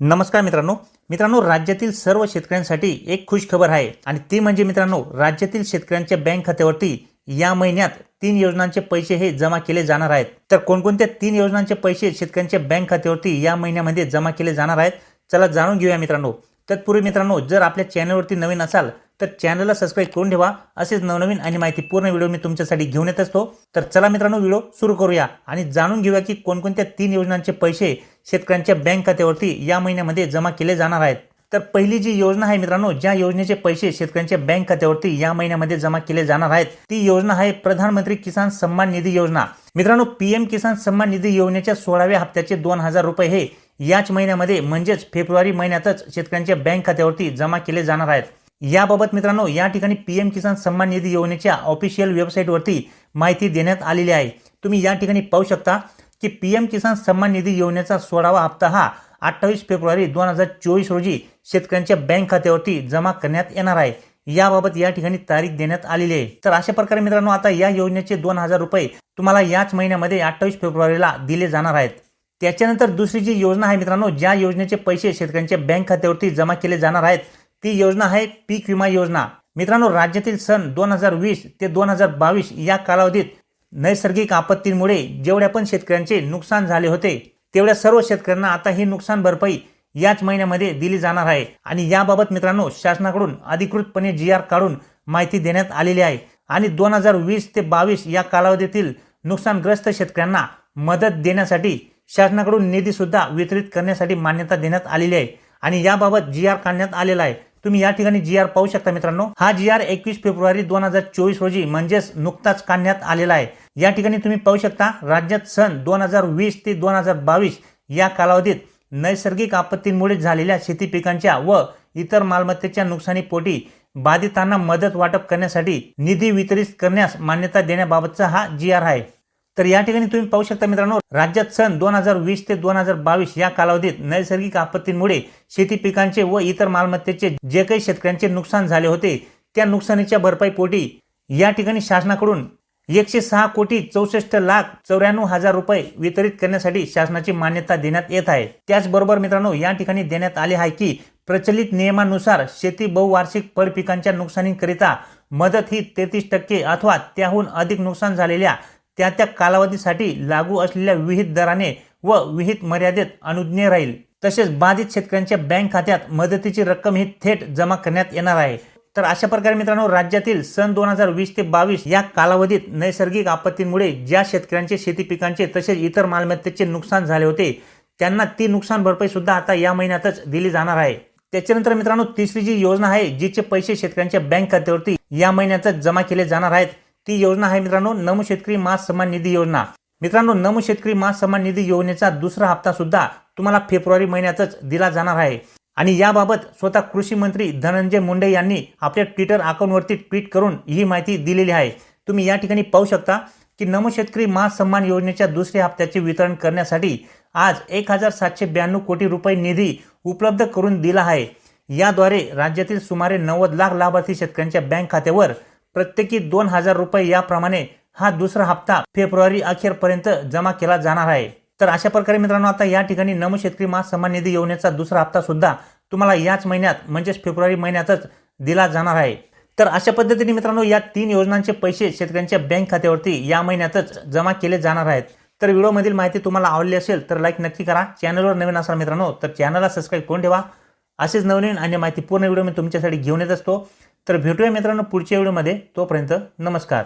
नमस्कार मित्रांनो. मित्रांनो राज्यातील सर्व शेतकऱ्यांसाठी एक खुश खबर आहे आणि ती म्हणजे मित्रांनो राज्यातील शेतकऱ्यांच्या बँक खात्यावरती या महिन्यात तीन योजनांचे पैसे हे जमा केले जाणार आहेत. तर कोणकोणत्या तीन योजनांचे पैसे शेतकऱ्यांच्या बँक खात्यावरती या महिन्यामध्ये जमा केले जाणार आहेत चला जाणून घेऊया मित्रांनो. तत्पूर्वी मित्रांनो जर आपल्या चॅनलवरती नवीन असाल तर चॅनलला सबस्क्राईब करून ठेवा. असेच नवनवीन आणि माहिती पूर्ण व्हिडिओ मी तुमच्यासाठी घेऊन येत असतो. तर चला मित्रांनो व्हिडिओ सुरू करूया आणि जाणून घेऊया की कोणकोणत्या तीन योजनांचे पैसे शेतकऱ्यांच्या बँक खात्यावरती या महिन्यामध्ये जमा केले जाणार आहेत. तर पहिली जी योजना आहे मित्रांनो ज्या योजनेचे पैसे शेतकऱ्यांच्या बँक खात्यावरती या महिन्यामध्ये जमा केले जाणार आहेत ती योजना आहे प्रधानमंत्री किसान सन्मान निधी योजना. मित्रांनो पीएम किसान सन्मान निधी योजनेच्या सोळाव्या हप्त्याचे दोन हजार रुपये हे याच महिन्यामध्ये म्हणजेच फेब्रुवारी महिन्यातच शेतकऱ्यांच्या बँक खात्यावरती जमा केले जाणार आहेत. याबाबत मित्रांनो या ठिकाणी पी एम किसान सन्मान निधी योजनेच्या ऑफिशियल वेबसाईटवरती माहिती देण्यात आलेली आहे. तुम्ही या ठिकाणी पाहू शकता की पी एम किसान सन्मान निधी योजनेचा सोळावा हप्ता हा अठ्ठावीस फेब्रुवारी दोन हजार चोवीस रोजी शेतकऱ्यांच्या बँक खात्यावरती जमा करण्यात येणार आहे. याबाबत या ठिकाणी तारीख देण्यात आलेली आहे. तर अशा प्रकारे मित्रांनो आता या योजनेचे दोन हजार रुपये तुम्हाला याच महिन्यामध्ये अठ्ठावीस फेब्रुवारीला दिले जाणार आहेत. त्याच्यानंतर दुसरी जी योजना आहे मित्रांनो ज्या योजनेचे पैसे शेतकऱ्यांच्या बँक खात्यावरती जमा केले जाणार आहेत ती योजना आहे पीक विमा योजना. मित्रांनो राज्यातील सन दोन हजार वीस ते दोन हजार बावीस या कालावधीत नैसर्गिक आपत्तींमुळे जेवढ्या पण शेतकऱ्यांचे नुकसान झाले होते तेवढ्या सर्व शेतकऱ्यांना आता ही नुकसान भरपाई याच महिन्यामध्ये दिली जाणार आहे. आणि याबाबत मित्रांनो शासनाकडून अधिकृतपणे जी आर काढून माहिती देण्यात आलेली आहे. आणि दोन हजार वीस ते बावीस या कालावधीतील नुकसानग्रस्त शेतकऱ्यांना मदत देण्यासाठी शासनाकडून निधीसुद्धा वितरित करण्यासाठी मान्यता देण्यात आलेली आहे. आणि याबाबत जी आर काढण्यात आलेला आहे. तुम्ही या ठिकाणी जी आर पाहू शकता मित्रांनो. हा जी आर एकवीस फेब्रुवारी दोन हजार चोवीस रोजी म्हणजेच नुकताच काढण्यात आलेला आहे. या ठिकाणी तुम्ही पाहू शकता राज्यात सन दोन हजार वीस ते दोन हजार बावीस या कालावधीत नैसर्गिक आपत्तींमुळे झालेल्या शेती पिकांच्या व इतर मालमत्तेच्या नुकसानीपोटी बाधितांना मदत वाटप करण्यासाठी निधी वितरित करण्यास मान्यता देण्याबाबतचा हा जी आर आहे. तर या ठिकाणी तुम्ही पाहू शकता मित्रांनो राज्यात सन दोन हजार वीस ते दोन हजार बावीस या कालावधीत नैसर्गिक आपत्तींमुळे शेती पिकांचे व इतर मालमत्तेचे जे काही शेतकऱ्यांचे नुकसान झाले होते त्या नुकसानीच्या भरपाईपोटी या ठिकाणी शासनाकडून एकशे सहा कोटी चौसष्ट लाख चौऱ्याण्णव हजार रुपये वितरित करण्यासाठी शासनाची मान्यता देण्यात येत आहे. त्याचबरोबर मित्रांनो या ठिकाणी देण्यात आले आहे की प्रचलित नियमानुसार शेती बहुवार्षिक फळ पिकांच्या नुकसानीकरिता मदत ही तेहतीस टक्के अथवा त्याहून अधिक नुकसान झालेल्या त्या त्या कालावधीसाठी लागू असलेल्या विहित दराने व विहित मर्यादेत अनुज्ञेय राहील. तसेच बाधित शेतकऱ्यांच्या बँक खात्यात मदतीची रक्कम ही थेट जमा करण्यात येणार आहे. तर अशा प्रकारे मित्रांनो राज्यातील सन दोन हजार वीस ते बावीस या कालावधीत नैसर्गिक आपत्तींमुळे ज्या शेतकऱ्यांचे शेती पिकांचे तसेच इतर मालमत्तेचे नुकसान झाले होते त्यांना ती नुकसान भरपाई सुद्धा आता या महिन्यातच दिली जाणार आहे. त्याच्यानंतर मित्रांनो तिसरी जी योजना आहे जिचे पैसे शेतकऱ्यांच्या बँक खात्यावरती या महिन्यातच जमा केले जाणार आहेत ती योजना आहे मित्रांनो नम शेतकरी मास सन्मान निधी योजना. मित्रांनो नम शेतकरी मास सन्मान निधी योजनेचा दुसरा हप्ता सुद्धा तुम्हाला फेब्रुवारी महिन्यातच दिला जाणार आहे. आणि याबाबत स्वतः कृषी मंत्री धनंजय मुंडे यांनी आपल्या ट्विटर अकाउंटवरती ट्विट करून ही माहिती दिलेली आहे. तुम्ही या ठिकाणी पाहू शकता की नम शेतकरी मास सन्मान योजनेच्या दुसऱ्या हप्त्याचे वितरण करण्यासाठी आज एक हजार सातशे ब्याण्णव कोटी रुपये निधी उपलब्ध करून दिला आहे. याद्वारे राज्यातील सुमारे नव्वद लाख लाभार्थी शेतकऱ्यांच्या बँक खात्यावर प्रत्येकी दोन हजार रुपये याप्रमाणे हा दुसरा हप्ता फेब्रुवारी अखेरपर्यंत जमा केला जाणार आहे. तर अशा प्रकारे मित्रांनो आता या ठिकाणी नमो शेतकरी महासन्मान निधी योजनेचा दुसरा हप्ता सुद्धा तुम्हाला याच महिन्यात म्हणजेच फेब्रुवारी महिन्यातच दिला जाणार आहे. तर अशा पद्धतीने मित्रांनो या तीन योजनांचे पैसे शेतकऱ्यांच्या बँक खात्यावरती या महिन्यातच जमा केले जाणार आहेत. तर व्हिडिओमधील माहिती तुम्हाला आवडली असेल तर लाईक नक्की करा. चॅनलवर नवीन असाल मित्रांनो तर चॅनलला सबस्क्राईब करून ठेवा. असेच नवनवीन आणि माहिती पूर्ण व्हिडिओ मी तुमच्यासाठी घेऊन येत असतो. तर भेटूया मित्रांनो पुढच्या व्हिडिओमध्ये. तोपर्यंत नमस्कार.